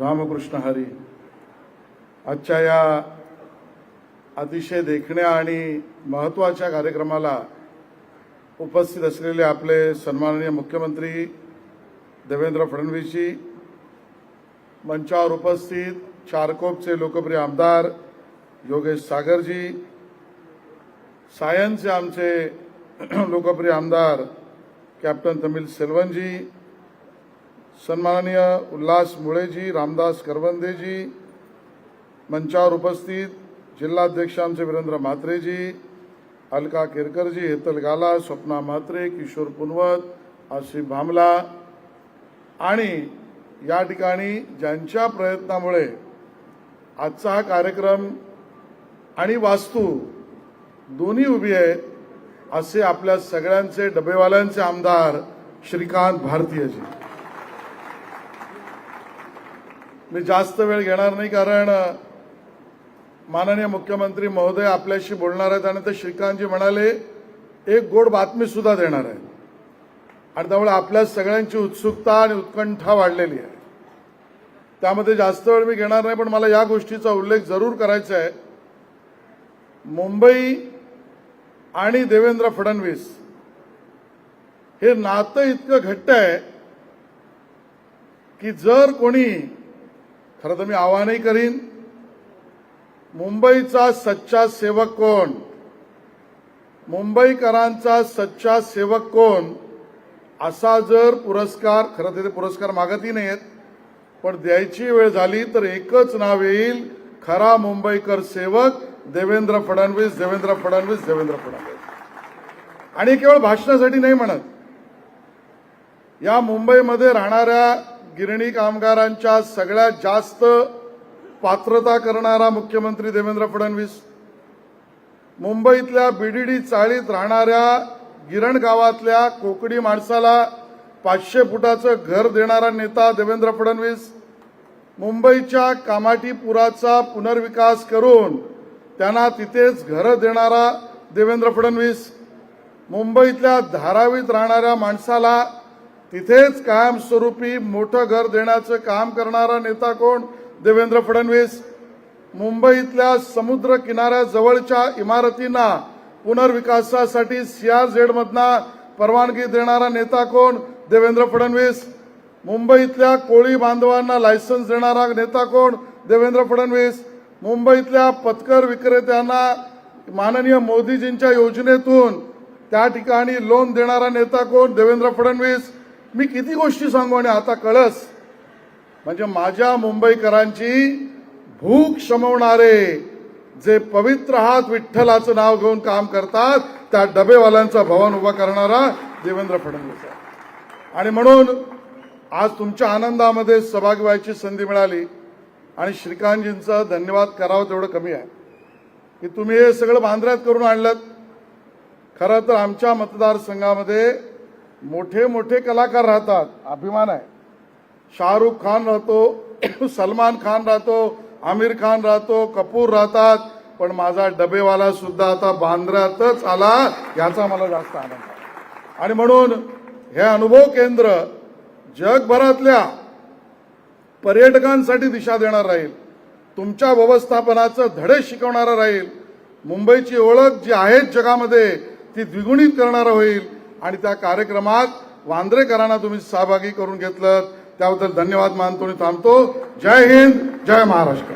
रामकृष्ण हरी. आजच्या या अतिशय देखण्या आणि महत्त्वाच्या कार्यक्रमाला उपस्थित असलेले आपले सन्माननीय मुख्यमंत्री देवेंद्र फडणवीसजी मंचावर उपस्थित चारकोपचे लोकप्रिय आमदार योगेश सागरजी सायन्सचे आमचे लोकप्रिय आमदार कॅप्टन तमिल सेल्वनजी सन्माननीय उल्हास मुळेजी रामदास करवंदेजी मंचावर उपस्थित जिल्हाध्यक्ष आमचे वीरेंद्र म्हात्रेजी अलका केरकरजी हेतल गाला स्वप्ना म्हात्रे किशोर पुनवत आशिफ भामला आणि या ठिकाणी ज्यांच्या प्रयत्नामुळे आजचा हा कार्यक्रम आणि वास्तू दोन्ही उभी आहेत असे आपल्या सगळ्यांचे डबेवाल्यांचे आमदार श्रीकांत भारतीयजी. मी जास्त वेळ घेणार नाही कारण माननीय मुख्यमंत्री महोदय आपल्याशी बोलणार आहेत आणि ते श्रीकांतजी म्हणाले एक गोड बातमी सुद्धा देणार आहे आणि त्यामुळे आपल्या सगळ्यांची उत्सुकता आणि उत्कंठा वाढलेली आहे. त्यामध्ये जास्त वेळ मी घेणार नाही पण मला या गोष्टीचा उल्लेख जरूर करायचा आहे. मुंबई आणि देवेंद्र फडणवीस हे नातं इतकं घट्ट आहे की जर कोणी खरं तर मी आवाहनही करीन मुंबईचा सच्चा सेवक कोण? मुंबईकरांचा सच्चा सेवक कोण? असा जर पुरस्कार खरं तर ते पुरस्कार मागतही नाही आहेत पण द्यायची वेळ झाली तर एकच नाव येईल खरा मुंबईकर सेवक देवेंद्र फडणवीस देवेंद्र फडणवीस देवेंद्र फडणवीस. आणि केवळ भाषणासाठी नाही म्हणत. या मुंबईमध्ये राहणाऱ्या गिरणी कामगारांच्या सगळ्यात जास्त पात्रता करणारा मुख्यमंत्री देवेंद्र फडणवीस मुंबईतल्या बीडीडी चाळीत राहणाऱ्या गिरण गावातल्या कोकणी माणसाला पाचशे फुटाचं घर देणारा नेता देवेंद्र फडणवीस मुंबईच्या कामाठीपुराचा पुनर्विकास करून त्यांना तिथेच घरं देणारा देवेंद्र फडणवीस मुंबईतल्या धारावीत राहणाऱ्या माणसाला तिथेच कायमस्वरूपी मोठं घर देण्याचं काम करणारा नेता कोण? देवेंद्र फडणवीस. मुंबईतल्या समुद्र किनाऱ्याजवळच्या इमारतींना पुनर्विकासासाठी सीआरझेड मधना परवानगी देणारा नेता कोण? देवेंद्र फडणवीस. मुंबईतल्या कोळी बांधवांना लायसन्स देणारा नेता कोण? देवेंद्र फडणवीस. मुंबईतल्या पथकर विक्रेत्यांना माननीय मोदीजींच्या योजनेतून त्या ठिकाणी लोन देणारा नेता कोण? देवेंद्र फडणवीस. मी किती गोष्टी सांगू आणि आता कळस. म्हणजे माझ्या मुंबईकरांची भूक शमवणारे जे पवित्र हात विठ्ठलाचं नाव घेऊन काम करतात त्या डबेवाल्यांचा भवन उभा करणारा देवेंद्र फडणवीस आहे. आणि म्हणून आज तुमच्या आनंदामध्ये सहभागी व्हायची संधी मिळाली आणि श्रीकांतजींचं धन्यवाद करावं तेवढं कमी आहे. की तुम्ही हे सगळं बांद्र्यात करून आणलं खरं तर आमच्या मतदारसंघामध्ये मोठे मोठे कलाकार राहतात अभिमान आहे. शाहरुख खान राहतो सलमान खान राहतो आमिर खान राहतो कपूर राहतात पण माझा डबेवाला सुद्धा आता बांद्र्यातच आला याचा मला जास्त आनंद आहे. आणि म्हणून हे अनुभव केंद्र जगभरातल्या पर्यटकांसाठी दिशा देणार राहील तुमच्या व्यवस्थापनाचं धडे शिकवणारं राहील मुंबईची ओळख जी आहे जगामध्ये ती द्विगुणित करणारं होईल आणि त्या कार्यक्रमात वांद्रेकरांना तुम्ही सहभागी करून घेतलं त्याबद्दल धन्यवाद मानतो आणि थांबतो. जय हिंद जय महाराष्ट्र.